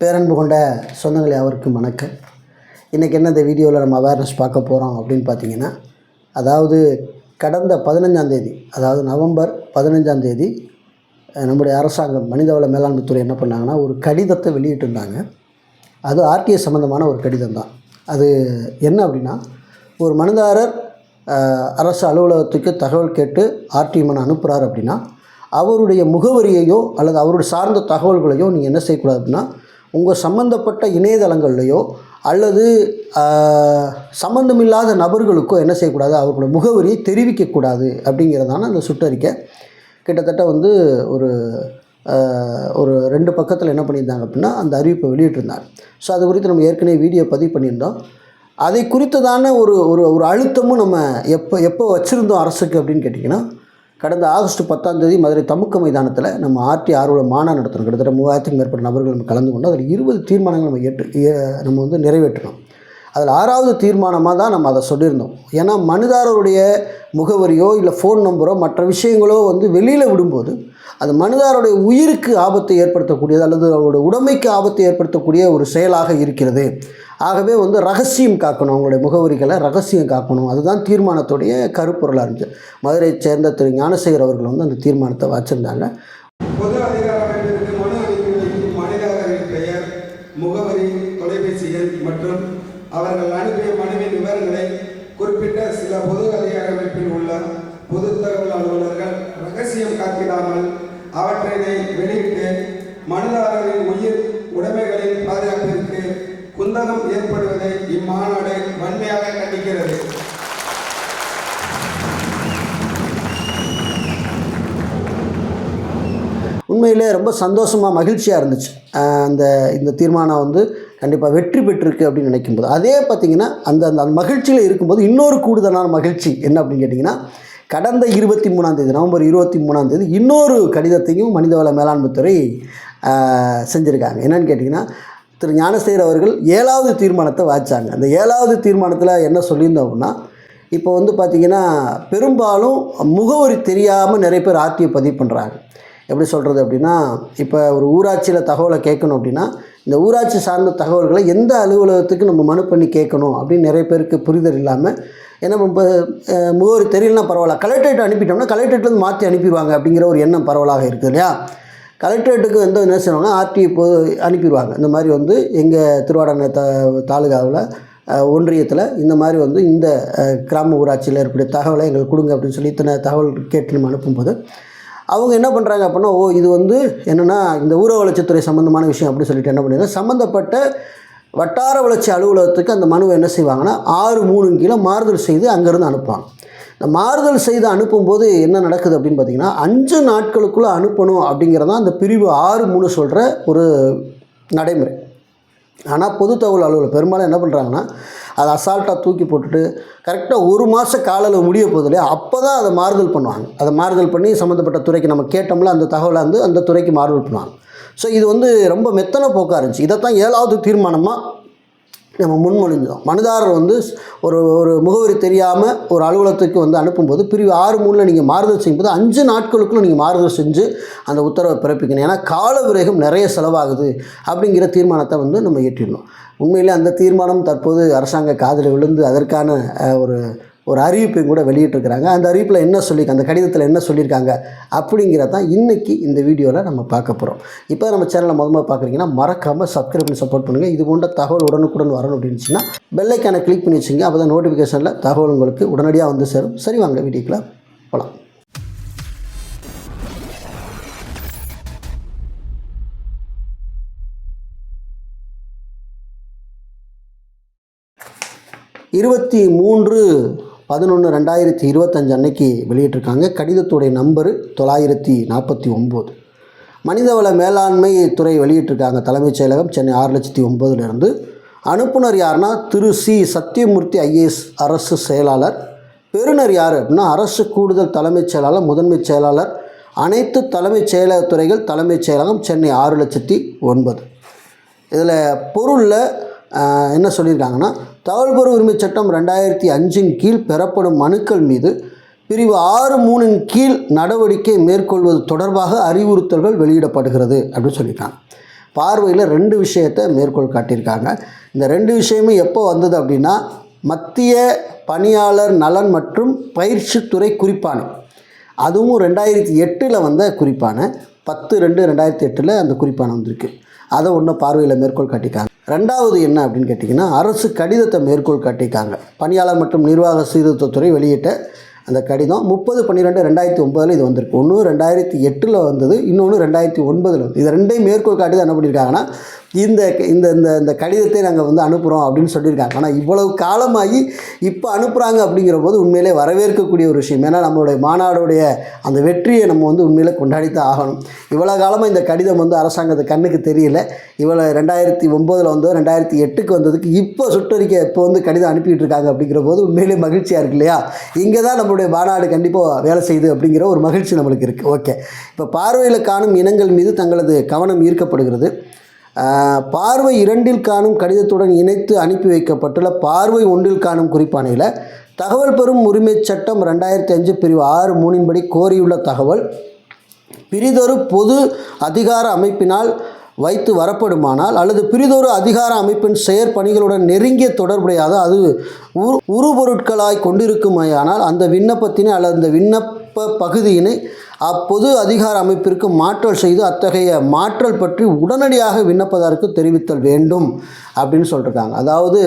பேரன்பு கொண்ட சொந்தங்கள் யாவருக்கும் வணக்கம். இன்றைக்கி என்ன இந்த வீடியோவில் நம்ம அவேர்னஸ் பார்க்க போகிறோம் அப்படின்னு பார்த்தீங்கன்னா அதாவது கடந்த பதினஞ்சாந்தேதி அதாவது நவம்பர் பதினஞ்சாந்தேதி நம்முடைய அரசாங்கம் மனிதவள மேலாண்மைத்துறை என்ன பண்ணாங்கன்னா ஒரு கடிதத்தை வெளியிட்டிருந்தாங்க. அது ஆர்டிஎஸ் சம்மந்தமான ஒரு கடிதம் தான். அது என்ன அப்படின்னா ஒரு மனுதாரர் அரசு அலுவலகத்துக்கு தகவல் கேட்டு ஆர்டிஎம்னு அனுப்புகிறார் அப்படின்னா அவருடைய முகவரியையோ அல்லது அவருடைய சார்ந்த தகவல்களையோ நீங்கள் என்ன செய்யக்கூடாது அப்படின்னா உங்கள் சம்மந்தப்பட்ட இணையதளங்கள்லையோ அல்லது சம்மந்தமில்லாத நபர்களுக்கோ என்ன செய்யக்கூடாது? அவர்களோட முகவரியை தெரிவிக்கக்கூடாது அப்படிங்கிறதான அந்த சுற்றறிக்கை கிட்டத்தட்ட வந்து ஒரு ஒரு ரெண்டு பக்கத்தில் என்ன பண்ணியிருந்தாங்க அப்படின்னா அந்த அறிவிப்பை வெளியிட்டிருந்தாங்க ஸோ அது குறித்து நம்ம ஏற்கனவே வீடியோ பதிவு பண்ணியிருந்தோம். அதை குறித்ததான ஒரு ஒரு ஒரு அழுத்தமும் நம்ம எப்போ எப்போ வச்சுருந்தோம் அரசுக்கு அப்படின்னு கேட்டிங்கன்னா கடந்த ஆகஸ்ட் பத்தாம் தேதி மதுரை தமுக்க மைதானத்தில் நம்ம ஆர்டி ஆர்வல மாநாடு நடத்தணும் கிட்டத்தட்ட மூவாயிரத்துக்கும் மேற்பட்ட நபர்கள் நம்ம கலந்து கொண்டு அதில் இருபது தீர்மானங்கள் நம்ம ஏற்று ஏ- நம்ம வந்து நிறைவேற்றணும் அதில் ஆறாவது தீர்மானமாக தான் நம்ம அதை சொல்லியிருந்தோம். ஏன்னா மனுதாரருடைய முகவரியோ இல்லை ஃபோன் நம்பரோ மற்ற விஷயங்களோ வந்து வெளியில் விடும்போது அது மனுதாரருடைய உயிருக்கு ஆபத்தை ஏற்படுத்தக்கூடியது அல்லது அவருடைய உடைமைக்கு ஆபத்தை ஏற்படுத்தக்கூடிய ஒரு செயலாக இருக்கிறது. ஆகவே வந்து ரகசியம் காக்கணும். அவங்களுடைய முகவரிகளை ரகசியம் காக்கணும். அதுதான் தீர்மானத்துடைய கருப்பொருளாக இருந்துச்சு. மதுரையைச் சேர்ந்த திரு ஞானசேகர் அவர்கள் வந்து அந்த தீர்மானத்தை வச்சுருந்தாங்க. முகவரி தொலைபேசி எண் மற்றும் அவர்கள் அனுப்பிய மனுவின் விவரங்களை குறிப்பிட்ட சில பொது அதிகார அமைப்பில் உள்ள பொது தகவல் அலுவலர்கள் ரகசியம் காத்திடாமல் அவற்றினை வெளியிட்டு மனுதாரரின் உயிர் உடைமைகளை குந்தகம் ஏற்படுவதை இம்மாநாடு வன்மையாக கண்டிக்கிறது. உண்மையிலே ரொம்ப சந்தோஷமாக மகிழ்ச்சியாக இருந்துச்சு. அந்த இந்த தீர்மானம் வந்து கண்டிப்பாக வெற்றி பெற்றிருக்கு அப்படின்னு நினைக்கும்போது. அதே பார்த்திங்கன்னா அந்த அந்த அந்த மகிழ்ச்சியில் இருக்கும்போது இன்னொரு கூடுதலான மகிழ்ச்சி என்ன அப்படின்னு கேட்டிங்கன்னா கடந்த இருபத்தி மூணாம் தேதி நவம்பர் இருபத்தி மூணாம் தேதி இன்னொரு கடிதத்தையும் மனிதவள மேலாண்மைத்துறை செஞ்சுருக்காங்க. என்னென்னு கேட்டிங்கன்னா திரு ஞானசேகர் அவர்கள் ஏழாவது தீர்மானத்தை வாச்சாங்க அந்த ஏழாவது தீர்மானத்தில் என்ன சொல்லியிருந்தோம் அப்படின்னா இப்போ வந்து பார்த்திங்கன்னா பெரும்பாலும் முகவரி தெரியாமல் நிறைய பேர் ஆர்டிஓ பதிவு பண்ணுறாங்க எப்படி சொல்கிறது அப்படின்னா இப்போ ஒரு ஊராட்சியில் தகவலை கேட்கணும் அப்படின்னா இந்த ஊராட்சி சார்ந்த தகவல்களை எந்த அலுவலகத்துக்கு நம்ம மனு பண்ணி கேட்கணும் அப்படின்னு நிறைய பேருக்கு புரிதல் இல்லாமல் ஏன்னா இப்போ முகவரி தெரியலனா பரவாயில்ல. கலெக்டரேட் அனுப்பிட்டோம்னா கலெக்டரேட்லேருந்து மாற்றி அனுப்பிடுவாங்க அப்படிங்கிற ஒரு எண்ணம் பரவலாக இருக்குது இல்லையா? கலெக்டரேட்டுக்கு வந்து என்ன செய்வாங்கன்னா ஆர்டி போ அனுப்பிடுவாங்க. இந்த மாதிரி வந்து எங்கள் திருவாடனை த தாலுகாவில் ஒன்றியத்தில் இந்த மாதிரி வந்து இந்த கிராம ஊராட்சியில் இருக்கக்கூடிய தகவலை எங்களுக்கு கொடுங்க அப்படின்னு சொல்லி இத்தனை தகவல் கேட்டு நம்ம அனுப்பும்போது அவங்க என்ன பண்ணுறாங்க அப்படின்னா ஓ இது வந்து என்னென்னா இந்த ஊர வளர்ச்சித்துறை சம்மந்தமான விஷயம் அப்படின்னு சொல்லிட்டு என்ன பண்ணிடுறாங்க சம்மந்தப்பட்ட வட்டார வளர்ச்சி அலுவலகத்துக்கு அந்த மனுவை என்ன செய்வாங்கன்னா ஆறு மூணு கீழே மாறுதல் செய்து அங்கேருந்து அனுப்புவாங்க. மாறுதல் செய்து அனுப்பும்போது என்ன நடக்குது அப்படின்னு பார்த்தீங்கன்னா அஞ்சு நாட்களுக்குள்ளே அனுப்பணும் அப்படிங்கிறதான் அந்த பிரிவு ஆறு மூணு சொல்கிற ஒரு நடைமுறை. ஆனால் பொது தகவல் அலுவலர் பெரும்பாலும் என்ன பண்ணுறாங்கன்னா அதை அசால்ட்டாக தூக்கி போட்டுட்டு கரெக்டாக ஒரு மாத காலையில் முடிய போகுது இல்லையா? அப்போ தான் அதை மாறுதல் பண்ணுவாங்க. அதை மாறுதல் பண்ணி சம்மந்தப்பட்ட துறைக்கு நம்ம கேட்டோம்ல அந்த தகவலை வந்து அந்த துறைக்கு மாறுதல் பண்ணுவாங்க. ஸோ இது வந்து ரொம்ப மெத்தனை போக்காக இருந்துச்சு. இதைத்தான் ஏழாவது தீர்மானமாக நம்ம முன்மொழிஞ்சோம். மனுதாரர் வந்து ஒரு ஒரு முகவரி தெரியாமல் ஒரு அலுவலகத்துக்கு வந்து அனுப்பும்போது பிரிவு ஆறு மூணில் நீங்கள் மாறுதல் செய்யும்போது அஞ்சு நாட்களுக்குள்ள நீங்கள் மாறுதல் செஞ்சு அந்த உத்தரவை பிறப்பிக்கணும். ஏன்னா கால விரேகம் நிறைய செலவாகுது அப்படிங்கிற தீர்மானத்தை வந்து நம்ம இயற்றிடணும். உண்மையிலே அந்த தீர்மானம் தற்போது அரசாங்க காதில் விழுந்து அதற்கான ஒரு ஒரு அறிவிப்பையும் கூட வெளியிட்டிருக்கிறாங்க. அந்த அறிவிப்பில் என்ன சொல்லியிருக்காங்க அந்த கடிதத்தில் என்ன சொல்லியிருக்காங்க அப்படிங்கிறத தான் இன்றைக்கி இந்த வீடியோவில் நம்ம பார்க்க போகிறோம் இப்போ நம்ம சேனலை முதல்ல பார்க்குறீங்கன்னா மறக்காமல் சப்ஸ்கிரைப் பண்ணி சப்போர்ட் பண்ணுங்கள் இது போன்ற தகவல் உடனுக்குடன் வரணும் அப்படின்னுச்சுன்னா பெல்லைக்கான கிளிக் பண்ணி வச்சுங்க அப்போ தான் நோட்டிஃபிகேஷனில் தகவல் உங்களுக்கு உடனடியாக வந்து சேரும். சரி வாங்க வீடியோக்குள்ளே போகலாம் இருபத்தி மூன்று பதினொன்று ரெண்டாயிரத்தி இருபத்தஞ்சு அன்னைக்கு வெளியிட்டிருக்காங்க. கடிதத்துடைய நம்பரு தொள்ளாயிரத்தி நாற்பத்தி ஒம்பது. மனிதவள மேலாண்மை துறை வெளியிட்டிருக்காங்க தலைமைச் செயலகம் சென்னை ஆறு லட்சத்தி ஒம்பதுலேருந்து அனுப்புனர் யாருன்னா திரு சி. சத்தியமூர்த்தி ஐஏஎஸ் அரசு செயலாளர். பெறுநர் யார் அப்படின்னா அரசு கூடுதல் தலைமைச் செயலாளர் முதன்மைச் செயலாளர். அனைத்து தலைமைச் செயலக துறைகள் தலைமைச் செயலகம் சென்னை ஆறு லட்சத்தி ஒன்பது. இதில் பொருளில் என்ன சொல்லியிருக்காங்கன்னா தகவல்பொருள் உரிமைச் சட்டம் ரெண்டாயிரத்தி அஞ்சின் கீழ் பெறப்படும் மனுக்கள் மீது பிரிவு ஆறு மூணின் கீழ் நடவடிக்கை மேற்கொள்வது தொடர்பாக அறிவுறுத்தல்கள் வெளியிடப்படுகிறது அப்படின்னு சொல்லியிருக்காங்க. பார்வையில் ரெண்டு விஷயத்தை மேற்கோள் காட்டியிருக்காங்க. இந்த ரெண்டு விஷயமும் எப்போ வந்தது அப்படின்னா மத்திய பணியாளர் நலன் மற்றும் பயிற்சித்துறை குறிப்பான அதுவும் ரெண்டாயிரத்தி எட்டில் வந்த குறிப்பான பத்து ரெண்டு ரெண்டாயிரத்தி எட்டில் அந்த குறிப்பான வந்திருக்கு. அதை ஒன்று பார்வையில் மேற்கோள் காட்டிக்காங்க ரெண்டாவது என்ன அப்படின்னு கேட்டிங்கன்னா அரசு கடிதத்தை மேற்கோள் காட்டியிருக்காங்க. பணியாளர் மற்றும் நிர்வாக சீர்திருத்தத்துறை வெளியிட்ட அந்த கடிதம் முப்பது பன்னிரெண்டு ரெண்டாயிரத்தி ஒன்பதில் இது வந்திருக்கு. ஒன்று ரெண்டாயிரத்தி எட்டில் வந்தது இன்னொன்று ரெண்டாயிரத்தி ஒன்பதில் வந்து இது ரெண்டையும் மேற்கோள் காட்டி தான் என்ன பண்ணியிருக்காங்கன்னா இந்த இந்த இந்த இந்த கடிதத்தை நாங்கள் வந்து அனுப்புகிறோம் அப்படின்னு சொல்லியிருக்காங்க. ஆனால் இவ்வளவு காலமாகி இப்போ அனுப்புகிறாங்க அப்படிங்கிற போது உண்மையிலே வரவேற்கக்கூடிய ஒரு விஷயம். ஏன்னா நம்மளுடைய மாநாடுடைய அந்த வெற்றியை நம்ம வந்து உண்மையிலே கொண்டாடித்தான் ஆகணும். இவ்வளோ காலமாக இந்த கடிதம் வந்து அரசாங்கத்து கண்ணுக்கு தெரியல. இவ்வளோ ரெண்டாயிரத்தி ஒம்போதில் வந்தது ரெண்டாயிரத்தி எட்டுக்கு வந்ததுக்கு இப்போ சுற்றறிக்கை இப்போ வந்து கடிதம் அனுப்பிட்டு இருக்காங்க அப்படிங்கிற போது உண்மையிலே மகிழ்ச்சியாக இருக்கு இல்லையா? இங்கே தான் நம்மளுடைய மாநாடு கண்டிப்பாக வேலை செய்யுது அப்படிங்கிற ஒரு மகிழ்ச்சி நம்மளுக்கு இருக்குது ஓகே இப்போ பார்வையில் காணும் இனங்கள் மீது தங்களது கவனம் ஈர்க்கப்படுகிறது. பார்வை இரண்டில் காணும் கடிதத்துடன் இணைத்து அனுப்பி வைக்கப்பட்டுள்ள பார்வை ஒன்றில் காணும் குறிப்பானையில் தகவல் பெறும் உரிமைச் சட்டம் ரெண்டாயிரத்தி அஞ்சு பிரிவு ஆறு மூணின்படி கோரியுள்ள தகவல். பிரிதொரு பொது அதிகார அமைப்பினால் வைத்து வரப்படுமானால் அல்லது பிரிதொரு அதிகார அமைப்பின் செயற்பணிகளுடன் நெருங்கிய தொடர்புடையாத அது உரு உருபொருட்களாய் கொண்டிருக்குமையானால் அந்த விண்ணப்பத்தினை அல்லது அந்த விண்ணப்ப பகுதியினை அப்பொது அதிகார அமைப்பிற்கு மாற்றல் செய்து அத்தகைய மாற்றல் பற்றி உடனடியாக விண்ணப்பதாருக்கு தெரிவித்தல் வேண்டும் அப்படின்னு சொல்லியிருக்காங்க அதாவது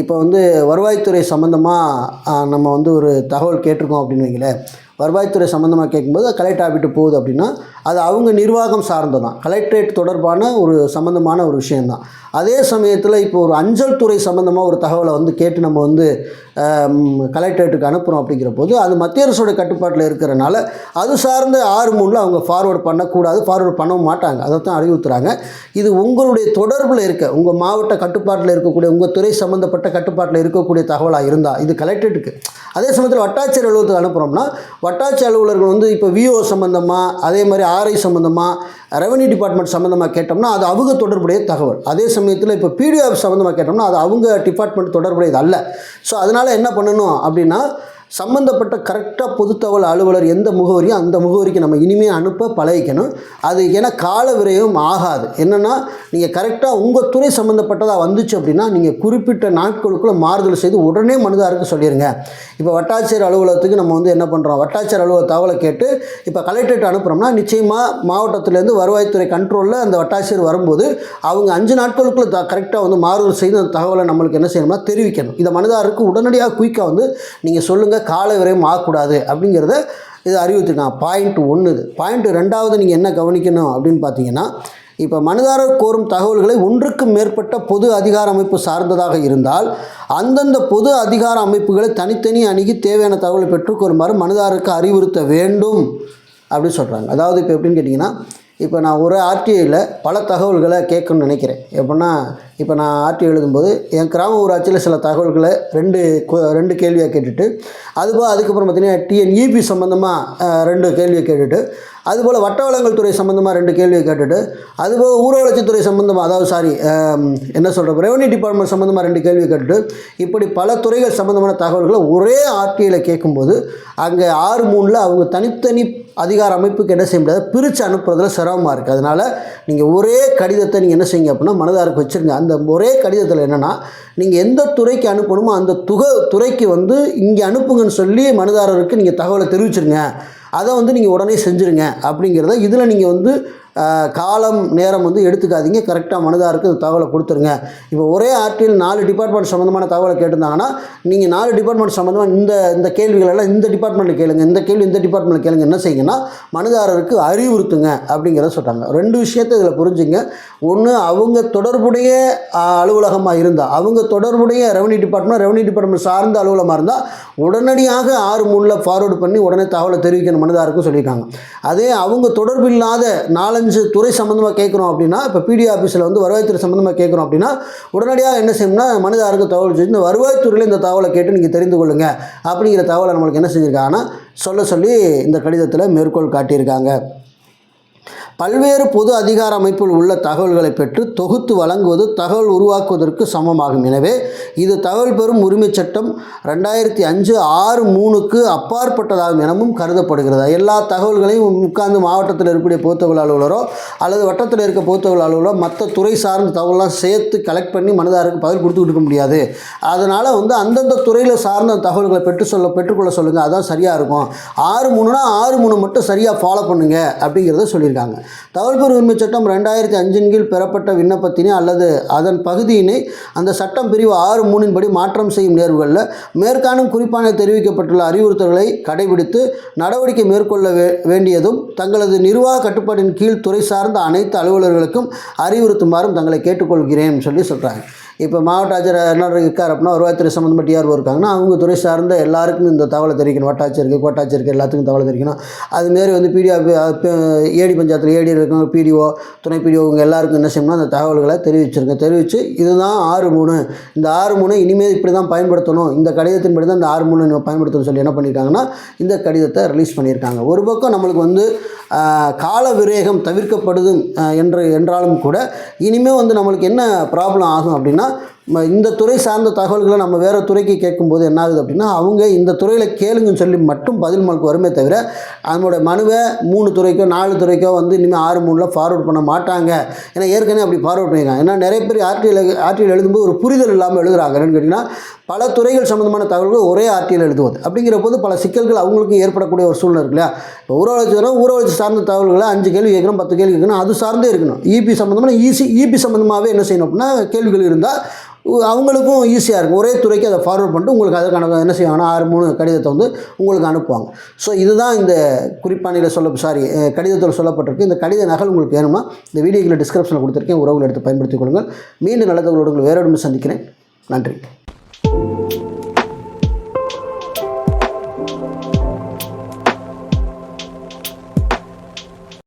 இப்போ வந்து வருவாய்த்துறை சம்மந்தமாக நம்ம வந்து ஒரு தகவல் கேட்டிருக்கோம் அப்படின்னு வைங்களேன். வருவாய்த்துறை சம்மந்தமாக கேட்கும்போது கலெக்டர் ஆகிட்டு போகுது அப்படின்னா அது அவங்க நிர்வாகம் சார்ந்ததான் கலெக்டரேட் தொடர்பான ஒரு சம்மந்தமான ஒரு விஷயந்தான் அதே சமயத்தில் இப்போ ஒரு அஞ்சல் துறை சம்மந்தமாக ஒரு தகவலை வந்து கேட்டு நம்ம வந்து கலெக்டரேட்டுக்கு அனுப்புகிறோம் அப்படிங்கிற போது அது மத்திய அரசோட கட்டுப்பாட்டில் இருக்கிறனால அது சார்ந்த ஆறு மூணில் அவங்க ஃபார்வேர்டு பண்ணக்கூடாது ஃபார்வர்ட் பண்ணவும் மாட்டாங்க. அதை தான் அறிவுறுத்துகிறாங்க இது உங்களுடைய தொடர்பில் இருக்க உங்கள் மாவட்ட கட்டுப்பாட்டில் இருக்கக்கூடிய உங்கள் துறை சம்மந்தப்பட்ட கட்டுப்பாட்டில் இருக்கக்கூடிய தகவலாக இருந்தால் இது கலெக்டரேட்டுக்கு அதே சமயத்தில் வட்டாட்சியர் அலுவலகத்துக்கு அனுப்புகிறோம்னா வட்டாட்சி அலுவலர்கள் வந்து இப்போ விஓ சம்மந்தமாக அதே மாதிரி ஆர்ஐ சம்மந்தமாக ரெவன்யூ டிபார்ட்மெண்ட் சம்மந்தமாக கேட்டோம்னா அது அவங்க தொடர்புடைய தகவல். அதே சமயத்தில் இப்போ பிடிஓ சம்மந்தமாக கேட்டோம்னா அது அவங்க டிபார்ட்மெண்ட் தொடர்புடையது அல்ல. ஸோ அதனால் என்ன பண்ணணும் அப்படின்னா சம்மந்தப்பட்ட கரெக்டாக பொதுத்தகவல் அலுவலர் எந்த முகவரியோ அந்த முகவரிக்கு நம்ம இனிமேல் அனுப்ப பழகிக்கணும். அது ஏன்னா கால விரயம் ஆகாது. என்னென்னா நீங்கள் கரெக்டாக உங்கள் துறை சம்மந்தப்பட்டதாக வந்துச்சு அப்படின்னா நீங்கள் குறிப்பிட்ட நாட்களுக்குள்ளே மாறுதல் செய்து உடனே மனுதாருக்கு சொல்லிடுங்க இப்போ வட்டாட்சியர் அலுவலகத்துக்கு நம்ம வந்து என்ன பண்ணுறோம் வட்டாட்சியர் அலுவலக தகவலை கேட்டு இப்போ கலெக்டர்கிட்ட அனுப்புகிறோம்னா நிச்சயமாக மாவட்டத்திலேருந்து வருவாய்த்துறை கண்ட்ரோலில் அந்த வட்டாட்சியர் வரும்போது அவங்க அஞ்சு நாட்களுக்குள்ளே த கரெக்டாக வந்து மாறுதல் செய்து அந்த தகவலை நம்மளுக்கு என்ன செய்யணும்னா தெரிவிக்கணும். இந்த மனுதாருக்கு உடனடியாக குயிக்காக வந்து நீங்கள் சொல்லுங்கள் கால விரயம் ஆகக்கூடாது அப்படிங்கிறத இது அறிவித்திருக்காங்க பாயிண்ட் ஒன்று இது. பாயிண்ட் ரெண்டாவது நீங்கள் என்ன கவனிக்கணும் அப்படின்னு பார்த்தீங்கன்னா இப்போ மனுதாரர் கோரும் தகவல்களை ஒன்றுக்கு மேற்பட்ட பொது அதிகார அமைப்பு சார்ந்ததாக இருந்தால் அந்தந்த பொது அதிகார அமைப்புகளை தனித்தனி அணுகி தேவையான தகவலை பெற்றுக்கொள்ளுமாறு மனுதாரருக்கு அறிவுறுத்த வேண்டும் அப்படின்னு சொல்கிறாங்க அதாவது இப்போ எப்படின்னு கேட்டிங்கன்னா இப்போ நான் ஒரு ஆர்டிஐயில் பல தகவல்களை கேட்கணும்னு நினைக்கிறேன். எப்படின்னா இப்போ நான் ஆர்டிஐ எழுதும்போது என் கிராம ஊராட்சியில் சில தகவல்களை ரெண்டு ரெண்டு கேள்வியாக கேட்டுட்டு அதுபோல் அதுக்கப்புறம் பார்த்தீங்கன்னா டிஎன்இபி சம்மந்தமாக ரெண்டு கேள்வியை கேட்டுட்டு அதுபோல் வட்ட வளங்கள் துறை சம்மந்தமாக ரெண்டு கேள்வியை கேட்டுட்டு அதுபோல் ஊரவளர்ச்சித்துறை சம்மந்தமாக அதாவது சாரி என்ன சொல்கிறோம் ரெவன்யூ டிபார்ட்மெண்ட் சம்மந்தமாக ரெண்டு கேள்வி கேட்டுட்டு இப்படி பல துறைகள் சம்மந்தமான தகவல்களை ஒரே ஆர்டிஐயில் கேட்கும்போது அங்கே ஆறு மூணில் அவங்க தனித்தனி அதிகார அமைப்புக்கு என்ன செய்ய முடியாது பிரித்து அனுப்புறதுல சிரமமாக இருக்குது அதனால் நீங்கள் ஒரே கடிதத்தை நீங்கள் என்ன செய்யுங்க அப்படின்னா மனதாருக்கு வச்சுருங்க. அந்த ஒரே கடிதத்தில் என்னென்னா நீங்கள் எந்த துறைக்கு அனுப்பணுமோ அந்த துக துறைக்கு வந்து இங்கே அனுப்புங்கன்னு சொல்லி மனதாரருக்கு நீங்கள் தகவலை தெரிவிச்சிருங்க. அதை வந்து நீங்கள் உடனே செஞ்சுருங்க அப்படிங்கிறத இதில் நீங்கள் வந்து காலம் நேரம் வந்து எடுத்துக்காதீங்க. கரெக்டாக மனுதாருக்கு அந்த தகவலை கொடுத்துருங்க. இப்போ ஒரே ஆர்டியில் நாலு டிபார்ட்மெண்ட் சம்மந்தமான தகவலை கேட்டிருந்தாங்கன்னா நீங்கள் நாலு டிபார்ட்மெண்ட் சம்மந்தமாக இந்த இந்த கேள்விகளெல்லாம் இந்த டிபார்ட்மெண்ட்டில் கேளுங்க. இந்த கேள்வி இந்த டிபார்ட்மெண்ட்டில் கேளுங்க. என்ன செய்யுங்கன்னா மனுதாரருக்கு அறிவுறுத்துங்க அப்படிங்கிறத சொல்கிறாங்க ரெண்டு விஷயத்தை இதில் புரிஞ்சுங்க. ஒன்று அவங்க தொடர்புடைய அலுவலகமாக இருந்தால் அவங்க தொடர்புடைய ரெவன்யூ டிபார்ட்மெண்ட் ரெவன்யூ டிபார்ட்மெண்ட் சார்ந்த அலுவலகமாக இருந்தால் உடனடியாக ஆறு மூணில் ஃபார்வேர்டு பண்ணி உடனே தகவலை தெரிவிக்கணும். மனுதாருக்கும் சொல்லியிருக்காங்க. அதே அவங்க தொடர்பு இல்லாத நாலஞ்சு துறை சம்மந்தமாக கேட்குறோம் அப்படின்னா இப்போ பிடி ஆஃபீஸில் வந்து வருவாய்த்துறை சம்மந்தமாக கேட்குறோம் அப்படின்னா உடனடியாக என்ன செய்யணும்னா மனித ஆரோக்கிய தகவல் செஞ்சு இந்த வருவாய்த்துறையில் இந்த தகவலை கேட்டு நீங்கள் தெரிந்து கொள்ளுங்க. அப்படிங்கிற தகவலை நம்மளுக்கு என்ன செஞ்சுருக்காங்கன்னா சொல்ல சொல்லி இந்த கடிதத்தில் மேற்கோள் காட்டியிருக்காங்க. பல்வேறு பொது அதிகார அமைப்பில் உள்ள தகவல்களை பெற்று தொகுத்து வழங்குவது தகவல் உருவாக்குவதற்கு சமமாகும். எனவே இது தகவல் பெறும் உரிமைச் சட்டம் ரெண்டாயிரத்தி அஞ்சு ஆறு மூணுக்கு அப்பாற்பட்டதாகும் எனவும் கருதப்படுகிறது. எல்லா தகவல்களையும் உட்கார்ந்து மாவட்டத்தில் இருக்கக்கூடிய பொதுத்தகவல் அலுவலரோ அல்லது வட்டத்தில் இருக்க பொதுத்தகவல் அலுவலரோ மற்ற துறை சார்ந்த தகவலாம் சேர்த்து கலெக்ட் பண்ணி மனதாருக்கு பதில் கொடுத்து கொடுக்க முடியாது. அதனால் வந்து அந்தந்த துறையில் சார்ந்த தகவல்களை பெற்று சொல்ல பெற்றுக்கொள்ள சொல்லுங்கள் அதான் சரியாக இருக்கும். ஆறு மூணுனா ஆறு மூணு மட்டும் சரியாக ஃபாலோ பண்ணுங்கள் அப்படிங்கிறத சொல்லியிருக்காங்க. தகவல் உரிமை சட்டம் ரெண்டாயிரத்தி அஞ்சின் கீழ் பெறப்பட்ட விண்ணப்பத்தினை அல்லது அதன் பகுதியினை அந்த சட்டம் பிரிவு ஆறு மூணின் படி மாற்றம் செய்யும் நேர்வுகளில் மேற்காணும் குறிப்பான தெரிவிக்கப்பட்டுள்ள அறிவுறுத்தல்களை கடைபிடித்து நடவடிக்கை மேற்கொள்ள வே வேண்டியதும் தங்களது நிர்வாக கட்டுப்பாட்டின் கீழ் துறை சார்ந்த அனைத்து அலுவலர்களுக்கும் அறிவுறுத்துமாறும் தங்களை கேட்டுக்கொள்கிறேன் சொல்லி சொல்கிறாங்க இப்போ மாவட்ட ஆட்சியர் என்ன இருக்கார் அப்படின்னா வருவாய்த்துறை சம்மந்தப்பட்ட டிஆர்ஓ இருக்காங்கன்னா அவங்க துறை சார்ந்த எல்லாருக்கும் இந்த தகவலை தெரிவிக்கணும். வட்டாட்சியருக்கு கோட்டாட்சியருக்கு எல்லாத்துக்கும் தகவலை தெரிவிக்கணும். அதுமாரி வந்து பிடிஓ ஏடி பஞ்சாயத்தில் ஏடி இருக்கவங்க பிடிஓ துணை பிடிஓ இவங்க எல்லாருக்கும் என்ன செய்யணும்னா அந்த தகவல்களை தெரிவிச்சிருங்க. தெரிவித்து இதுதான் ஆறு மூணு இந்த ஆறு மூணு இனிமேல் இப்படி தான் பயன்படுத்தணும். இந்த கடிதத்தின்படி தான் இந்த ஆறு மூணு நம்ம பயன்படுத்தணும்னு சொல்லி என்ன பண்ணியிருக்காங்கன்னா இந்த கடிதத்தை ரிலீஸ் பண்ணியிருக்காங்க ஒரு பக்கம் நம்மளுக்கு வந்து கால விரேகம் தவிர்க்கப்படுது என்று என்றாலும் கூட இனிமேல் வந்து நம்மளுக்கு என்ன ப்ராப்ளம் ஆகும் அப்படின்னா அப்படின்னா இந்த துறை சார்ந்த தகவல்களை நம்ம வேறு துறைக்கு கேட்கும்போது என்ன ஆகுது அப்படின்னா அவங்க இந்த துறையில் கேளுங்கன்னு சொல்லி மட்டும் பதில் மனுக்கு வருமே தவிர நம்மளோட மனுவை மூணு துறைக்கோ நாலு துறைக்கோ வந்து இனிமேல் ஆறு மூணில் ஃபார்வர்ட் பண்ண மாட்டாங்க. ஏன்னா ஏற்கனவே அப்படி ஃபார்வர்ட் பண்ணியிருக்காங்க ஏன்னா நிறைய பேர் ஆர்டிஎல் ஆர்டிஎல் எழுதும்போது ஒரு புரிதல் இல்லாமல் எழுதுகிறாங்கன்னு என்னன்னு கேட்டிங்கன்னா பல துறைகள் சம்மந்தமான தகவல்கள் ஒரே ஆர்டிஎல் எழுதுவது. அப்படிங்கிற போது பல சிக்கல்கள் அவங்களுக்கும் ஏற்படக்கூடிய ஒரு சூழ்நிலை இருக்கு இல்லையா இப்போ ஊரக ஊரக சார்ந்த தகவல்களை அஞ்சு கேள்வி கேட்கணும் பத்து கேள்வி கேட்கணும் அது சார்ந்தே இருக்கணும். இபி சம்மந்தமான ஈஸி இபி சம்மந்தமாகவே என்ன செய்யணும் அப்படின்னா கேள்விகள் இருந்தால் அவங்களுக்கும் ஈஸியாக இருக்கும். ஒரே துறைக்கு அதை ஃபார்வர்ட் பண்ணிட்டு உங்களுக்கு அதற்கான என்ன செய்வாங்கன்னா ஆறு மூணு கடிதத்தை வந்து உங்களுக்கு அனுப்புவாங்க. ஸோ இதுதான் இந்த குறிப்பாணியில் சொல்ல சாரி கடிதத்தில் சொல்லப்பட்டிருக்கு. இந்த கடித நகல் உங்களுக்கு வேணுமா இந்த வீடியோக்களை டிஸ்கிரிப்ஷனில் கொடுத்துருக்கேன். உறவுகள் எடுத்து பயன்படுத்திக் கொள்ளுங்கள். மீண்டும் நல்ல தகவலோடு வேறொடுமை சந்திக்கிறேன். நன்றி.